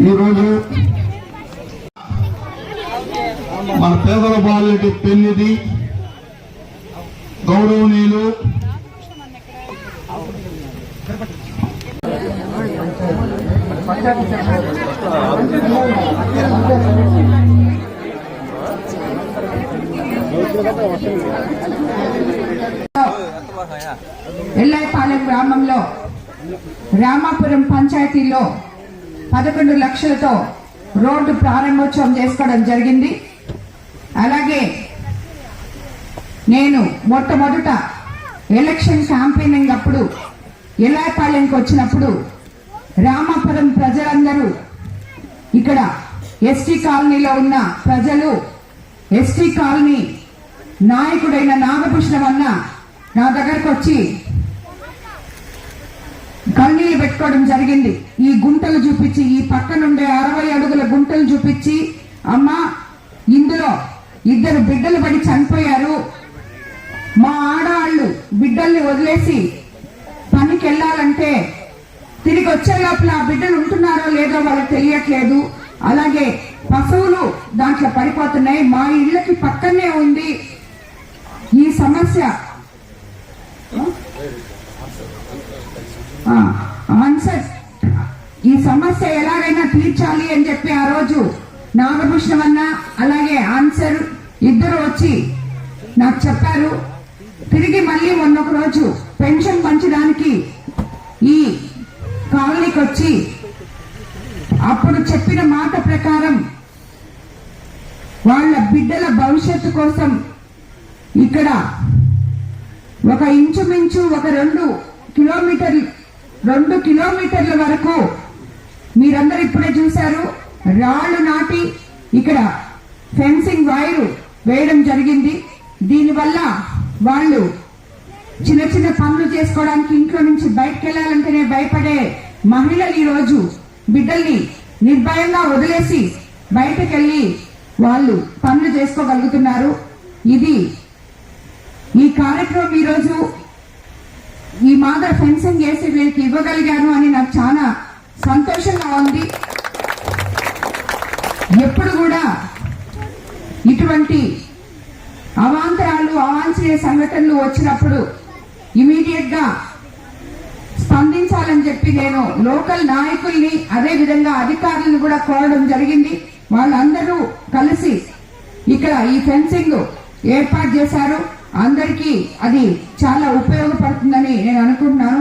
ఈరోజు మన పేదల బాలెటి పెళ్ళిది గౌరవనీయులు ఎల్లాయిపాలెం గ్రామంలో రామాపురం పంచాయతీలో పదకొండు లక్షలతో రోడ్డు ప్రారంభోత్సవం చేసుకోవడం జరిగింది. అలాగే నేను మొట్టమొదట ఎలక్షన్ క్యాంపెయినింగ్ అప్పుడు ఎల్లాయిపాలెంకి వచ్చినప్పుడు రామాపురం ప్రజలందరూ ఇక్కడ ఎస్టీ కాలనీలో ఉన్న ప్రజలు ఎస్టీ కాలనీ నాయకుడైన నాగభూషణం అన్న నా దగ్గరకు వచ్చి కన్నీళ్ళు పెట్టుకోవడం జరిగింది. ఈ గుంటలు చూపించి ఈ పక్కనుండే అరవై అడుగుల గుంటలు చూపించి అమ్మా ఇందులో ఇద్దరు బిడ్డలు పడి చనిపోయారు. మా ఆడవాళ్ళు బిడ్డల్ని వదిలేసి పనికి వెళ్ళాలంటే తిరిగి వచ్చే లోపల ఆ బిడ్డలు ఉంటున్నారో లేదో వాళ్ళకి తెలియట్లేదు. అలాగే పశువులు దాంట్లో పడిపోతున్నాయి. మా ఇళ్ళకి పక్కనే ఉంది. ఈ సమస్య ఆన్సర్ ఈ సమస్య ఎలాగైనా తీర్చాలి అని చెప్పి ఆ రోజు నాగభూషణం అన్న అలాగే ఆన్సర్ ఇద్దరు వచ్చి నాకు చెప్పారు. తిరిగి మళ్ళీ మొన్నొక రోజు పెన్షన్ పంచడానికి ఈ కాలనీకి వచ్చి అప్పుడు చెప్పిన మాట ప్రకారం వాళ్ళ బిడ్డల భవిష్యత్తు కోసం ఇక్కడ ఒక ఇంచుమించు ఒక రెండు కిలోమీటర్లు రెండు కిలోమీటర్ల వరకు మీరందరూ ఇప్పుడే చూశారు రాళ్ళు నాటి ఇక్కడ ఫెన్సింగ్ వైరు వేయడం జరిగింది. దీనివల్ల వాళ్ళు చిన్న చిన్న పనులు చేసుకోవడానికి ఇంట్లో నుంచి బయటకు వెళ్ళాలంటేనే భయపడే మహిళలు ఈరోజు రోజు బిడ్డల్ని నిర్భయంగా వదిలేసి బయటకెళ్ళి వాళ్ళు పనులు చేసుకోగలుగుతున్నారు. ఇది ఈ కార్యక్రమం ఈరోజు ఈ మాదిరి ఫెన్సింగ్ చేసి వీళ్ళకి ఇవ్వగలిగాను అని నాకు చాలా సంతోషంగా ఉంది. ఎప్పుడు కూడా ఇటువంటి అవాంతరాలు అవాంఛనీయ సంఘటనలు వచ్చినప్పుడు ఇమీడియట్గా స్పందించాలని చెప్పి నేను లోకల్ నాయకుల్ని అదే విధంగా అధికారులను కూడా కోరడం జరిగింది. వాళ్ళందరూ కలిసి ఇక్కడ ఈ ఫెన్సింగ్ ఏర్పాటు చేశారు. అందరికీ అది చాలా ఉపయోగపడుతుందని నేను అనుకుంటున్నాను.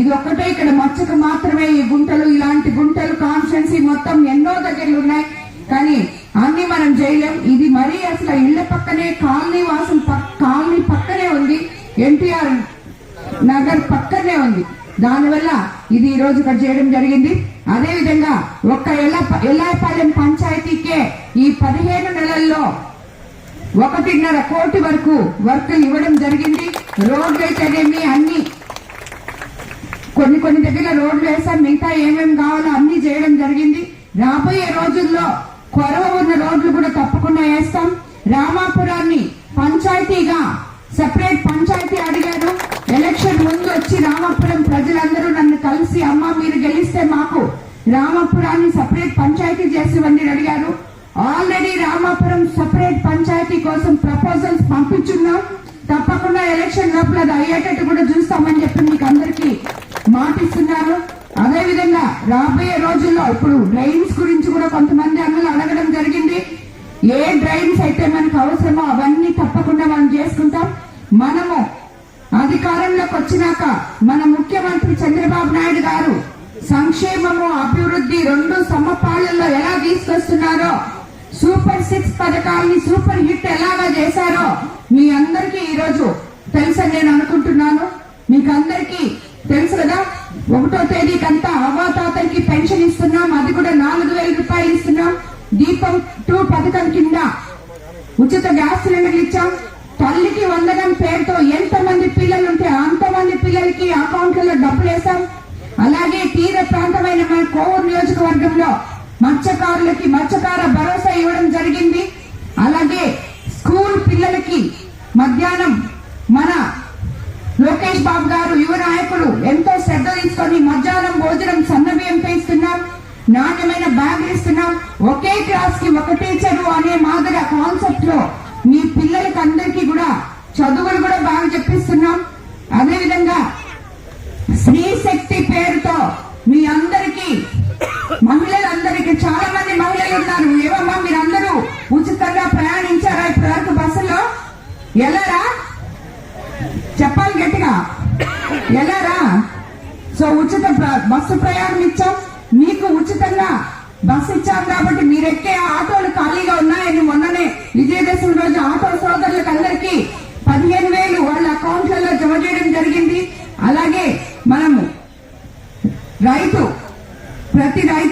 ఇది ఒక్కటే ఇక్కడ మచ్చకు మాత్రమే ఈ గుంటలు ఇలాంటి గుంటలు కాన్స్టెన్సీ మొత్తం ఎన్నో దగ్గరలు ఉన్నాయి. కానీ అన్ని మనం చేయలేం. ఇది మరీ అసలు ఇళ్ళ పక్కనే కాలనీ వాసం కాలనీ పక్కనే ఉంది. ఎన్టీఆర్ నగర్ పక్కనే ఉంది. దానివల్ల ఇది ఈ రోజు ఇక్కడ చేయడం జరిగింది. అదే విధంగా ఒక్క ఎల్ల ఎల్లాయపాలెం పంచాయతీకే ఈ పదిహేను నెలల్లో ఒకటిన్నర కోటి వరకు వర్క్ ఇవ్వడం జరిగింది. రోడ్లు అయితేనేమి అన్ని. కొన్ని కొన్ని దగ్గర రోడ్లు వేసాం మిగతా ఏమేమి కావాలో అన్ని చేయడం జరిగింది. రాబోయే రోజుల్లో కొరవ ఉన్న రోడ్లు కూడా తప్పకుండా వేస్తాం. రామాపురాన్ని పంచాయతీగా సెపరేట్ పంచాయతీ అడిగారు ఎలక్షన్ ముందు వచ్చి రామాపురం ప్రజలందరూ నన్ను కలిసి అమ్మ మీరు గెలిస్తే మాకు రామాపురాన్ని సపరేట్ పంచాయతీ చేసి అని అడిగారు. ఆల్రెడీ రామాపురం సెపరేట్ పంచాయతీ కోసం ప్రపోజల్స్ పంపించున్నాం. తప్పకుండా ఎలక్షన్ లోపల అది అయ్యేటట్టు కూడా చూస్తామని చెప్పి మీకు అందరికీ మాటిస్తున్నారు. అదేవిధంగా రాబోయే రోజుల్లో ఇప్పుడు డ్రైన్స్ గురించి కూడా కొంతమంది అన్నలు అడగడం జరిగింది. ఏ డ్రైన్స్ అయితే మనకు అవసరమో అవన్నీ తప్పకుండా మనం చేసుకుంటాం. మనము అధికారంలోకి వచ్చినాక మన ముఖ్యమంత్రి చంద్రబాబు నాయుడు గారు సంక్షేమము అభివృద్ధి రెండు సమపాలల్లో ఎలా తీసుకొస్తున్నారో సూపర్ సిక్స్ పథకాన్ని సూపర్ హిట్ ఎలాగా చేశారో మీ అందరికీ ఈరోజు తెలుసని నేను అనుకుంటున్నాను. మీకు అందరికీ తెలుసు కదా ఒకటో తేదీకంతా అవ్వాతాతలకి పెన్షన్ ఇస్తున్నాం అది కూడా నాలుగు వేల రూపాయలు ఇస్తున్నాం. దీపం టూ పథకం కింద ఉచిత గ్యాస్ సిలిండర్లు ఇచ్చాం. తల్లికి వందనం పేరుతో ఎంత మంది పిల్లలు ఉంటే అంతమంది పిల్లలకి అకౌంట్లలో డబ్బులు వేసాం అలాగే తీర ప్రాంతమైన మన కోవూరు నియోజకవర్గంలో మత్స్యకారులకి మత్స్యకార భరోసా ఇవ్వడం జరిగింది అలాగే స్కూల్ పిల్లలకి మధ్యాహ్నం మన లోకేష్ బాబు గారు యువ నాయకులు ఎంతో శ్రద్ధ తీసుకొని మధ్యాహ్నం భోజనం సన్నబియ్యం ఇస్తున్నాం నాణ్య ఎలారా చెప్పాలి గట్టిగా. ఎలారా సో ఉచిత బస్సు ప్రయాణం ఇచ్చాం. మీకు ఉచితంగా బస్సు ఇచ్చాం కాబట్టి మీరెక్కే ఆటోలు ఖాళీగా ఉన్నాయని మొన్ననే విజయదశమి రోజు ఆటో సోదరులకు అందరికీ పదిహేను వేలు వాళ్ళ అకౌంట్లలో జమ చేయడం జరిగింది. అలాగే మనము రైతు ప్రతి రైతు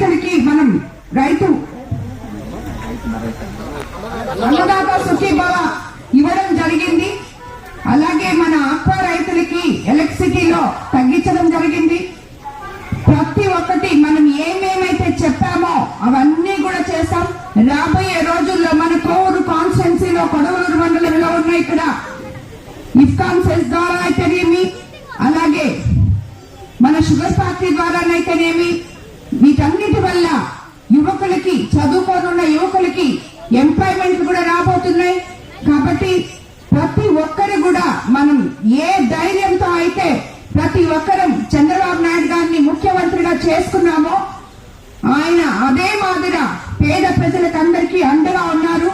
షుగర్ ఫ్యాక్టరీ ద్వారానైతేనేమి? వీటన్నిటి వల్ల యువకులకి చదువుకోనున్న యువకులకి ఎంప్లాయ్మెంట్ కూడా రాబోతున్నాయి. కాబట్టి ప్రతి ఒక్కరు కూడా మనం ఏ ధైర్యంతో అయితే ప్రతి ఒక్కరం చంద్రబాబు నాయుడు గారిని ముఖ్యమంత్రిగా చేసుకున్నామో ఆయన అదే మాదిర పేద ప్రజలకందరికీ అండగా ఉన్నారు.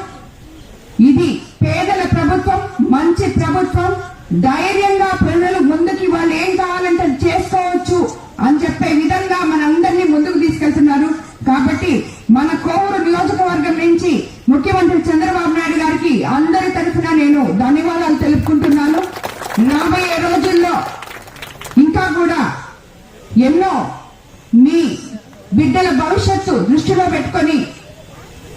ఇది పేదల ప్రభుత్వం మంచి ప్రభుత్వం ధైర్యంగా ప్రజలు ముందుకి వాళ్ళు ఏం కావాలంటే అది చేసుకోవచ్చు అని చెప్పే విధంగా మనందరినీ ముందుకు తీసుకెళ్తున్నారు కాబట్టి మన కోవూరు నియోజకవర్గం నుంచి ముఖ్యమంత్రి చంద్రబాబు నాయుడు గారికి అందరి తరఫున నేను ధన్యవాదాలు తెలుపుకుంటున్నాను రాబోయే రోజుల్లో ఇంకా కూడా ఎన్నో మీ బిడ్డల భవిష్యత్తు దృష్టిలో పెట్టుకొని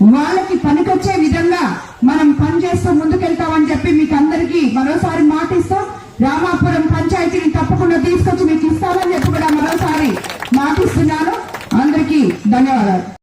వాళ్ళకి పనికొచ్చే విధంగా మనం పనిచేస్తూ ముందుకెళ్తామని చెప్పి మీకు అందరికీ మరోసారి మాటిస్తూ రామాపురం పంచాయతీని తప్పకుండా తీసుకొచ్చి మీకు ఇస్తామని చెప్పి కూడా మరోసారి మాటిస్తున్నాను. అందరికీ ధన్యవాదాలు.